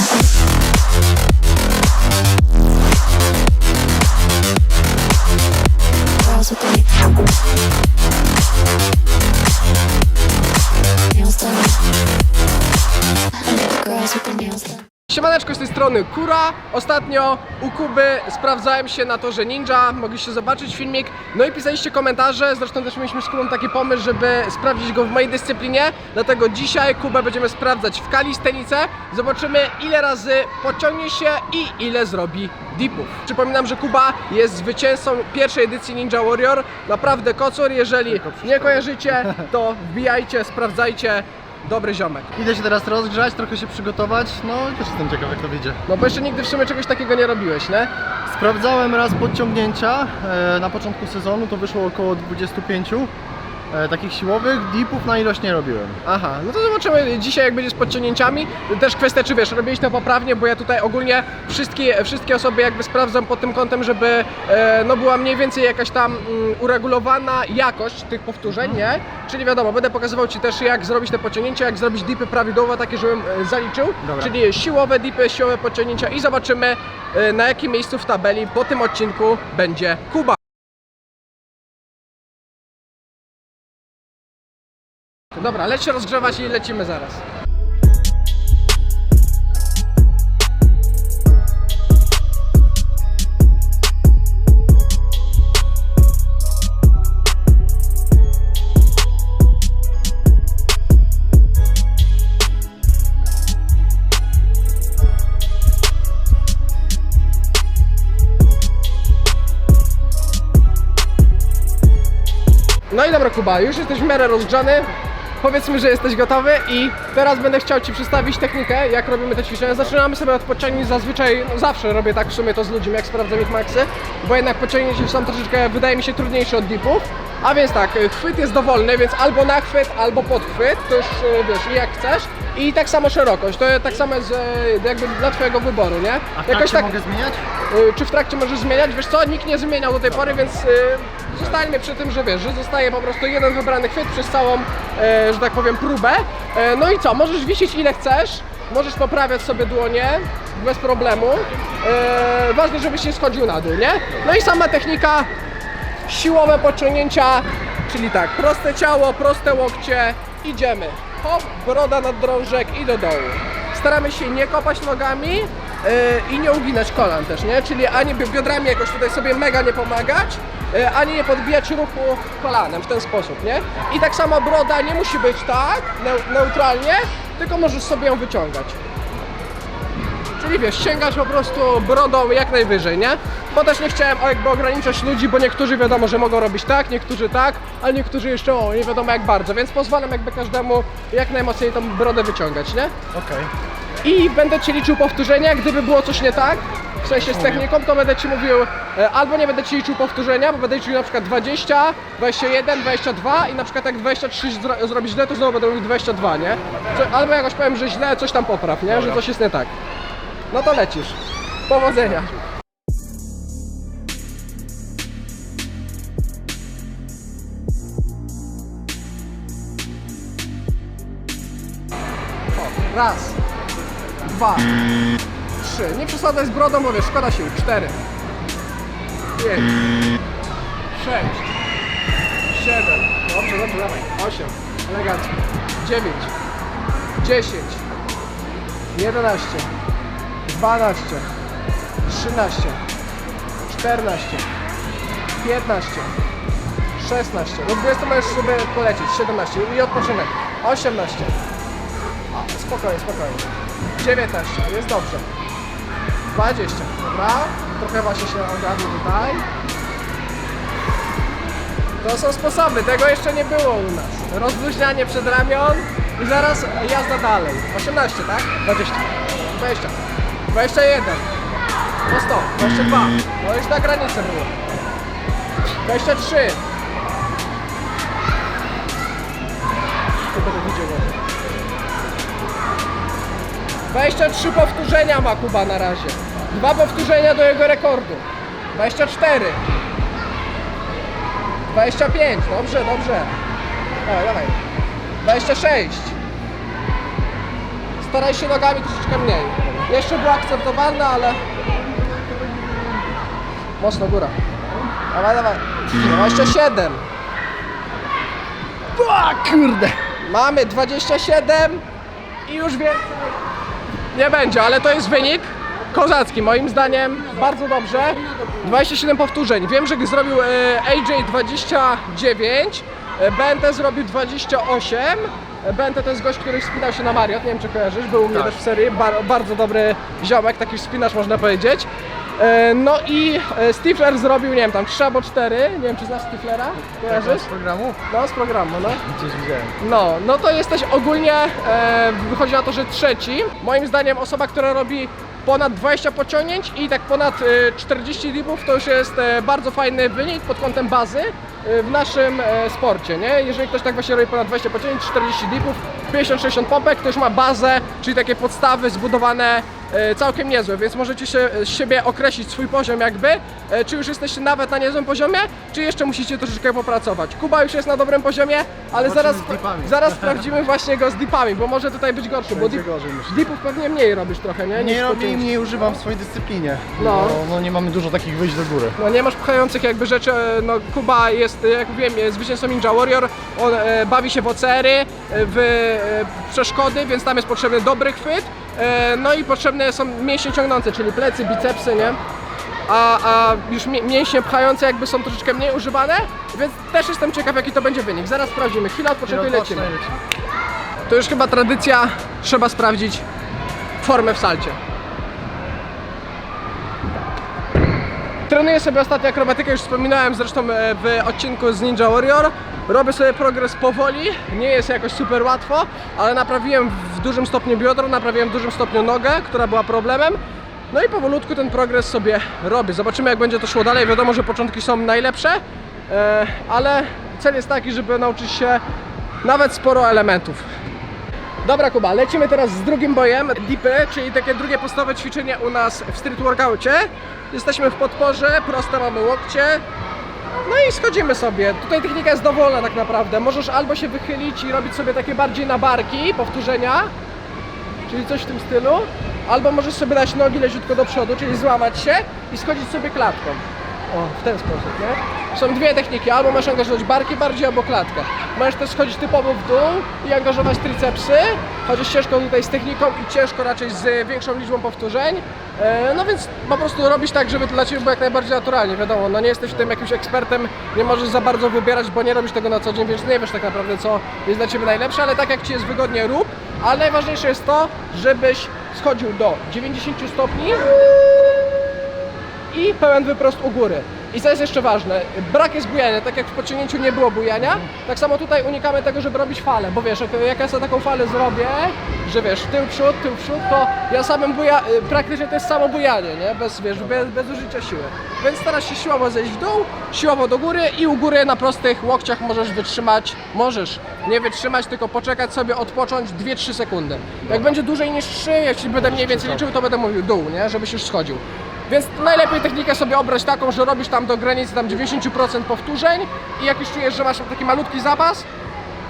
Yeah. Z tej strony Kura. Ostatnio u Kuby sprawdzałem się na torze Ninja, mogliście zobaczyć filmik. No i pisaliście komentarze, zresztą też mieliśmy z Kubą taki pomysł, żeby sprawdzić go w mojej dyscyplinie. Dlatego dzisiaj Kubę będziemy sprawdzać w kalistenice. Zobaczymy ile razy pociągnie się i ile zrobi dipów. Przypominam, że Kuba jest zwycięzcą pierwszej edycji Ninja Warrior. Naprawdę kocur, jeżeli nie kojarzycie, to wbijajcie, sprawdzajcie. Dobry ziomek. Idę się teraz rozgrzać, trochę się przygotować, no i też jestem ciekaw jak to wyjdzie. No bo jeszcze nigdy w sumie czegoś takiego nie robiłeś, nie? Sprawdzałem raz podciągnięcia, e, na początku sezonu to wyszło około 25 e, takich siłowych, dipów na ilość nie robiłem. Aha, no to zobaczymy dzisiaj jak będzie z podciągnięciami. Też kwestia, czy wiesz, robiłeś to poprawnie, bo ja tutaj ogólnie wszystkie, wszystkie osoby jakby sprawdzam pod tym kątem, żeby e, no była mniej więcej jakaś tam mm, uregulowana jakość tych powtórzeń, nie? Czyli wiadomo, będę pokazywał Ci też jak zrobić te podciągnięcia, jak zrobić dipy prawidłowo, takie żebym e, zaliczył. Dobra. Czyli siłowe dipy, siłowe podciągnięcia i zobaczymy e, na jakim miejscu w tabeli po tym odcinku będzie Kuba. Dobra, leć się rozgrzewać i lecimy zaraz. No i dobra Kuba, już jesteś w miarę rozgrzany. Powiedzmy, że jesteś gotowy i teraz będę chciał Ci przedstawić technikę, jak robimy te ćwiczenia. Zaczynamy sobie od podciągnięć, zazwyczaj, no zawsze robię tak w sumie to z ludźmi, jak sprawdzam ich maksy, bo jednak podciągnięcia są troszeczkę, wydaje mi się, trudniejsze od dipów. A więc tak, chwyt jest dowolny, więc albo na chwyt, albo pod chwyt, to już e, wiesz, jak chcesz. I tak samo szerokość, to tak samo jest e, jakby dla Twojego wyboru, nie? A w trakcie mogę zmieniać? Y, Czy w trakcie możesz zmieniać? Wiesz co, nikt nie zmieniał do tej pory, więc y, zostańmy przy tym, że wiesz, że zostaje po prostu jeden wybrany chwyt przez całą, że tak powiem, próbę. No i co, możesz wisieć ile chcesz, możesz poprawiać sobie dłonie bez problemu. E, ważne, żebyś nie schodził na dół, nie? No i sama technika, siłowe pociągnięcia, czyli tak, proste ciało, proste łokcie, idziemy. Hop, broda nad drążek i do dołu. Staramy się nie kopać nogami yy, i nie uginać kolan też, nie? Czyli ani bi- biodrami jakoś tutaj sobie mega nie pomagać, yy, ani nie podbijać ruchu kolanem w ten sposób, nie? I tak samo broda nie musi być tak, neu- neutralnie, tylko możesz sobie ją wyciągać. Czyli wiesz, sięgasz po prostu brodą jak najwyżej, nie? Bo też nie chciałem jakby ograniczać ludzi, bo niektórzy wiadomo, że mogą robić tak, niektórzy tak, a niektórzy jeszcze o, nie wiadomo jak bardzo, więc pozwalam jakby każdemu jak najmocniej tą brodę wyciągać, nie? Okej. I będę Ci liczył powtórzenia, gdyby było coś nie tak, w sensie z techniką, to będę Ci mówił, e, albo nie będę Ci liczył powtórzenia, bo będę liczył na przykład 20, 21, 22 i na przykład jak 23 zro zrobić źle, to znowu będę mówił 22, nie? Co, albo jakoś powiem, że źle, coś tam popraw, nie? Że coś jest nie tak. No to lecisz. Powodzenia. Raz, dwa, trzy. Nie przesadzaj z brodą, wiesz, szkoda sił. Cztery, pięć, sześć, siedem. Dobrze, dobrze, dawaj. Osiem. Elegancko. Dziewięć, dziesięć, jedenaście. 12, 13, 14, 15, 16, do 20 możesz sobie polecieć, 17 i odpoczynek, 18, o, spokojnie, spokojnie, 19, jest dobrze, 20, dobra, trochę właśnie się ogarnę tutaj, to są sposoby, tego jeszcze nie było u nas, rozluźnianie przed ramion i zaraz jazda dalej, 18, tak? 20, 20, 21, no 100, 22, no już na granicy było. 23. Tu będę widział. 23 powtórzenia ma Kuba na razie. Dwa powtórzenia do jego rekordu. 24. 25, dobrze, dobrze. Dawaj, dawaj. 26. Staraj się nogami troszeczkę mniej. Jeszcze była akceptowalna, ale... Mocno góra. Dawaj, dawaj. 27. O, kurde. Mamy 27 i już więcej nie będzie, ale to jest wynik kozacki, moim zdaniem bardzo dobrze. 27 powtórzeń. Wiem, że zrobił AJ 29, e, Bente zrobił 28. E, Bente to jest gość, który wspinał się na Mariot, nie wiem czy kojarzysz, był u mnie Tak. też w serii, bar, bardzo dobry ziomek, taki wspinacz można powiedzieć. E, No i e, Stifler zrobił, nie wiem, tam 3 albo 4, nie wiem czy znasz Stiflera, kojarzysz? Z programu? No, z programu, no. Gdzieś widziałem. No, no to jesteś ogólnie, e, wychodzi na to, że trzeci. Moim zdaniem osoba, która robi ponad 20 pociągnięć i tak ponad e, 40 dipów to już jest bardzo fajny wynik pod kątem bazy w naszym sporcie, nie? Jeżeli ktoś tak właśnie robi ponad 20 pociągnięć, 40 dipów, 50-60 pompek, to już ma bazę, czyli takie podstawy zbudowane całkiem niezłe, więc możecie się z siebie określić swój poziom jakby, e, czy już jesteście nawet na niezłym poziomie, czy jeszcze musicie troszeczkę popracować. Kuba już jest na dobrym poziomie, ale Zobaczymy zaraz, zaraz sprawdzimy właśnie go z dipami, bo może tutaj być gorszy, bo dip, gorzej, myślę. dipów pewnie mniej robisz trochę, nie? Nie robię i mniej używam w swojej dyscyplinie. No. No. no nie mamy dużo takich wyjść do góry. No nie masz pchających jakby rzeczy, e, no Kuba jest, e, jak wiem, jest zwycięzcą Ninja Warrior, on e, bawi się w ocery, e, w e, przeszkody, więc tam jest potrzebny dobry chwyt, e, no i potrzebne są mięśnie ciągnące, czyli plecy, bicepsy, nie? A, a już mię- mięśnie pchające jakby są troszeczkę mniej używane, więc też jestem ciekaw jaki to będzie wynik. Zaraz sprawdzimy, chwilę odpoczynku i lecimy. To już chyba tradycja, trzeba sprawdzić formę w salcie. Trenuję sobie ostatnio akrobatykę, już wspominałem zresztą e, w odcinku z Ninja Warrior. Robię sobie progres powoli, nie jest jakoś super łatwo, ale naprawiłem w dużym stopniu biodro, naprawiłem w dużym stopniu nogę, która była problemem. No i powolutku ten progres sobie robię. Zobaczymy jak będzie to szło dalej. Wiadomo, że początki są najlepsze, e, ale cel jest taki, żeby nauczyć się nawet sporo elementów. Dobra Kuba, lecimy teraz z drugim bojem, dipy, czyli takie drugie podstawowe ćwiczenie u nas w street workoutie. Jesteśmy w podporze, proste mamy łokcie. No i schodzimy sobie. Tutaj technika jest dowolna tak naprawdę. Możesz albo się wychylić i robić sobie takie bardziej na barki, powtórzenia, czyli coś w tym stylu, albo możesz sobie dać nogi leciutko do przodu, czyli złamać się i schodzić sobie klatką. O, w ten sposób, nie? Są dwie techniki, albo możesz angażować barki bardziej, albo klatkę. Możesz też schodzić typowo w dół i angażować tricepsy, chociaż ciężko tutaj z techniką i ciężko raczej z większą liczbą powtórzeń. E, no więc po prostu robisz tak, żeby to dla Ciebie było jak najbardziej naturalnie, wiadomo, no nie jesteś w tym jakimś ekspertem, nie możesz za bardzo wybierać, bo nie robisz tego na co dzień, więc nie wiesz tak naprawdę co jest dla Ciebie najlepsze, ale tak jak Ci jest wygodnie rób, ale najważniejsze jest to, żebyś schodził do 90 stopni i pełen wyprost u góry. I co jest jeszcze ważne, brak jest bujania, tak jak w podciągnięciu nie było bujania, tak samo tutaj unikamy tego, żeby robić falę, bo wiesz, jak, ja sobie taką falę zrobię, że wiesz, tył przód, tył przód, to ja samym buja, y, praktycznie to jest samo bujanie, nie? Bez, wiesz, bez, bez użycia siły. Więc starasz się siłowo zejść w dół, siłowo do góry i u góry na prostych łokciach możesz wytrzymać, możesz nie wytrzymać, tylko poczekać sobie, odpocząć 2-3 sekundy. Jak będzie dłużej niż 3, jeśli będę mniej więcej liczył, to będę mówił dół, nie? Żebyś już schodził. Więc najlepiej technikę sobie obrać taką, że robisz tam do granicy tam 90% powtórzeń i jak już czujesz, że masz taki malutki zapas,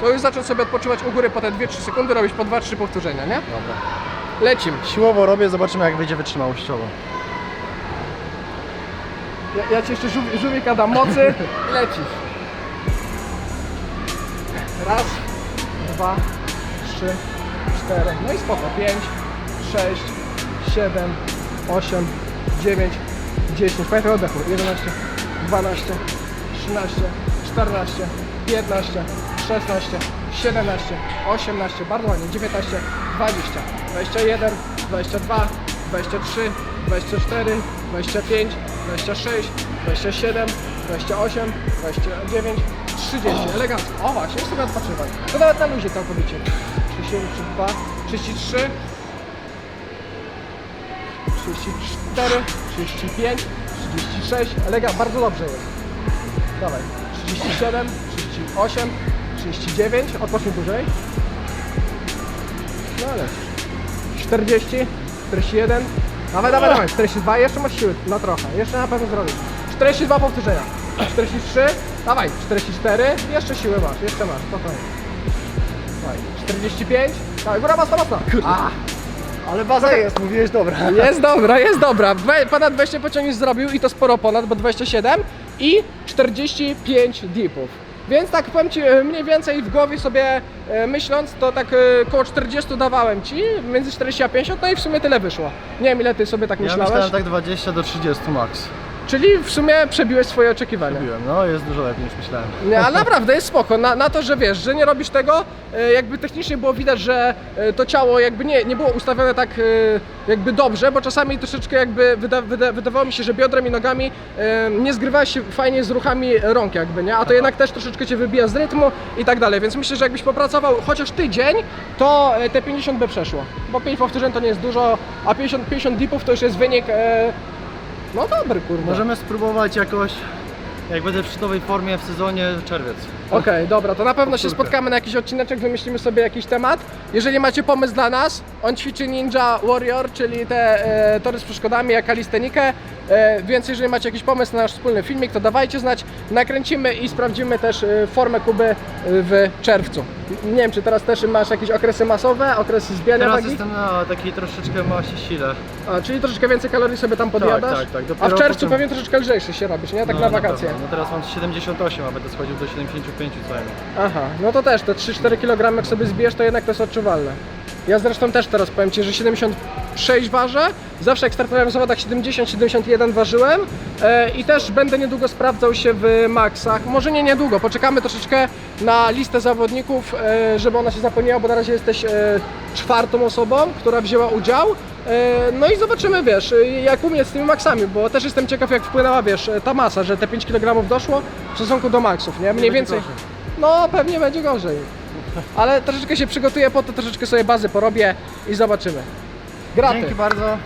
to już zacząć sobie odpoczywać u góry po te 2-3 sekundy, robić po 2-3 powtórzenia, nie? Dobra. Lecimy. Siłowo robię, zobaczymy jak będzie wytrzymałościowo. Ja, ja ci jeszcze żółw, żółwika dam mocy i lecisz. Raz, dwa, trzy, cztery, no i spoko. Pięć, sześć, siedem, osiem, dziewięć, dziesięć. Pamiętaj o oddechu. 11, 12, 13, 14, 15, 16, 17, 18, bardzo ładnie, 19, 20, 21, 22, 23, 24, 25, 26, 27, 28, 29, 30. Elegancko. O właśnie, już sobie odpoczywaj. To nawet na luzie całkowicie. 31, 32, 33, 34, 35, 36. Elega, bardzo dobrze jest. Dawaj. 37, 38, 39. Odpocznij dłużej. No ale. 40, 41. Dawaj, dawaj, dawaj. 42. Jeszcze masz siły. No trochę. Jeszcze na pewno zrobisz. 42 powtórzenia. 43. Dawaj. 44. Jeszcze siły masz. Jeszcze masz. Spokojnie. Dawaj. 45. Dawaj, góra mocno, mocno. A. Ale baza jest, mówiłeś dobra. Jest dobra, jest dobra. We- Ponad 20 pociągów zrobił i to sporo ponad, bo 27 i 45 dipów. Więc tak powiem Ci, e, mniej więcej w głowie sobie e, myśląc, to tak e, koło 40 dawałem Ci, między 40 a 50, no i w sumie tyle wyszło. Nie wiem ile Ty sobie tak Ja myślałeś, myślałem tak 20 do 30 max. Czyli w sumie przebiłeś swoje oczekiwania. Mówiłem, no jest dużo lepiej niż myślałem. Nie, ale naprawdę jest spoko. Na, na to, że wiesz, że nie robisz tego, e, jakby technicznie było widać, że e, to ciało jakby nie, nie było ustawione tak e, jakby dobrze, bo czasami troszeczkę jakby wyda, wyda, wydawało mi się, że biodrem i nogami nie zgrywałeś się fajnie z ruchami rąk jakby, nie? A to jednak też troszeczkę cię wybija z rytmu i tak dalej, więc myślę, że jakbyś popracował chociaż tydzień, to te 50 by przeszło. Bo 5 powtórzeń to nie jest dużo, a 50, 50 dipów to już jest wynik, no dobry kurwa. Możemy spróbować jakoś, jak będę w szczytowej formie w sezonie, czerwiec. Okej, dobra, to na pewno się spotkamy na jakiś odcineczek, wymyślimy sobie jakiś temat. Jeżeli macie pomysł dla nas, on ćwiczy Ninja Warrior, czyli te e, tory z przeszkodami, jak kalistenikę. E, więc jeżeli macie jakiś pomysł na nasz wspólny filmik, to dawajcie znać, nakręcimy i sprawdzimy też e, formę Kuby e, w czerwcu. Nie wiem, czy teraz też masz jakieś okresy masowe, okresy zbijania Teraz wagi? jestem na takiej troszeczkę masie sile. A, czyli troszeczkę więcej kalorii sobie tam podjadasz? tak, tak, A dopiero w czerwcu potem- pewnie troszeczkę lżejszy się robisz, nie? Tak no, na wakacje. pewno. No teraz mam 78, a będę schodził do 75 co najmniej. Aha, no to też te 3-4 kg jak sobie zbijesz, to jednak to jest odczuwalne. Ja zresztą też teraz powiem Ci, że 76 ważę, zawsze jak startowałem w zawodach 70-71 ważyłem e, i też będę niedługo sprawdzał się w maksach. Może nie niedługo, poczekamy troszeczkę na listę zawodników, e, żeby ona się zapełniła, bo na razie jesteś e, czwartą osobą, która wzięła udział. E, No i zobaczymy, wiesz, e, jak u mnie z tymi maksami, bo też jestem ciekaw, jak wpłynęła, wiesz, ta masa, że te 5 kg doszło w stosunku do maksów, nie? Mniej więcej. No, pewnie będzie gorzej. Ale troszeczkę się przygotuję po to, troszeczkę sobie bazy porobię i zobaczymy. Graty. Dzięki bardzo.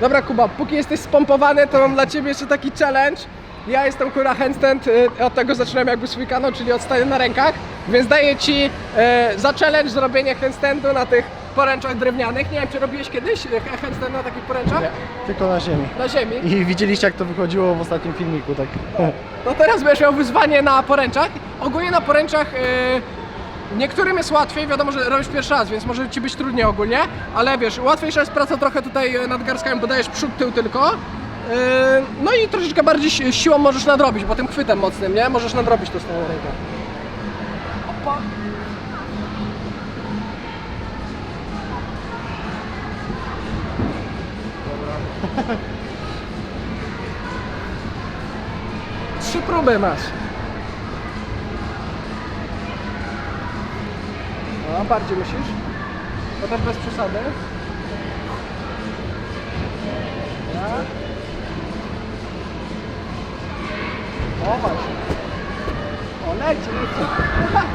Dobra Kuba, póki jesteś spompowany, to mam dla Ciebie jeszcze taki challenge. Ja jestem kura handstand, od tego zaczynam jakby swój kanał, czyli od stania na rękach, więc daję Ci e, za challenge zrobienie handstandu na tych poręczach drewnianych. Nie wiem, czy robiłeś kiedyś handstand na takich poręczach? Nie, tylko na ziemi. Na ziemi. I widzieliście jak to wychodziło w ostatnim filmiku, tak. No teraz będziesz miał wyzwanie na poręczach. Ogólnie na poręczach yy, niektórym jest łatwiej, wiadomo, że robisz pierwszy raz, więc może ci być trudniej ogólnie, ale wiesz, łatwiejsza jest praca trochę tutaj nad garskami, bo dajesz przód, tył tylko. Yy, no i troszeczkę bardziej si- siłą możesz nadrobić, bo tym chwytem mocnym, nie? Możesz nadrobić to z tą ręką. Opa. Trzy próby masz. No, bardziej musisz. To też bez przesady. Tak. O właśnie. O, leci, leci.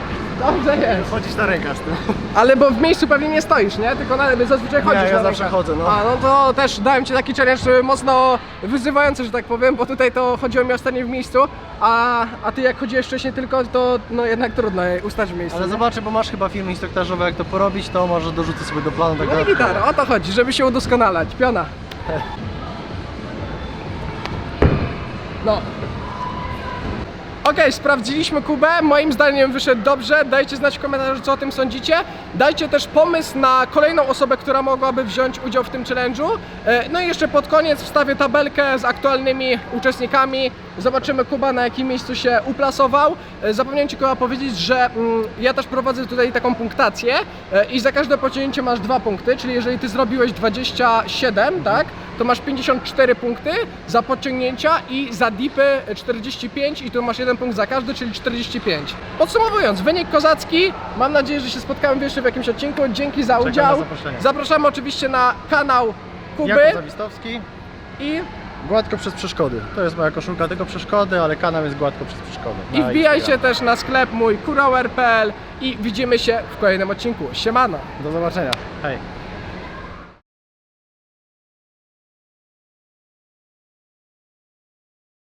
Dobrze jest. Chodzić na rękaż tym. Ale bo w miejscu pewnie nie stoisz, nie? Tylko na, zazwyczaj chodzisz ja na zawsze chodzę, no. A, no to też dałem Ci taki challenge y, mocno wyzywający, że tak powiem, bo tutaj to chodziło mi o stanie w miejscu, a, a Ty jak chodziłeś wcześniej tylko, to no jednak trudno ustać w miejscu. Ale nie? zobaczę, bo masz chyba film instruktażowy, jak to porobić, to może dorzucę sobie do planu tak No i gitara, o to chodzi, żeby się udoskonalać. Piona. No. Okej, sprawdziliśmy Kubę. Moim zdaniem wyszedł dobrze. Dajcie znać w komentarzu, co o tym sądzicie. Dajcie też pomysł na kolejną osobę, która mogłaby wziąć udział w tym challenge'u. E, No i jeszcze pod koniec wstawię tabelkę z aktualnymi uczestnikami. Zobaczymy Kuba na jakim miejscu się uplasował. E, Zapomniałem Ci Kuba powiedzieć, że mm, ja też prowadzę tutaj taką punktację e, i za każde pociągnięcie masz dwa punkty, czyli jeżeli Ty zrobiłeś 27, tak, to masz 54 punkty za podciągnięcia i za dipy 45 i tu masz jeden punkt za każdy, czyli 45. Podsumowując, wynik kozacki. Mam nadzieję, że się spotkamy jeszcze w jakimś odcinku. Dzięki za Czekam udział. zaproszenie. Zapraszamy oczywiście na kanał Kuby Jakub Zawistowski, i, gładko przez przeszkody. To jest moja koszulka tego przeszkody, ale kanał jest gładko przez przeszkody. i wbijajcie też na sklep mój kurower.pl i widzimy się w kolejnym odcinku. Siemano! Do zobaczenia. Hej.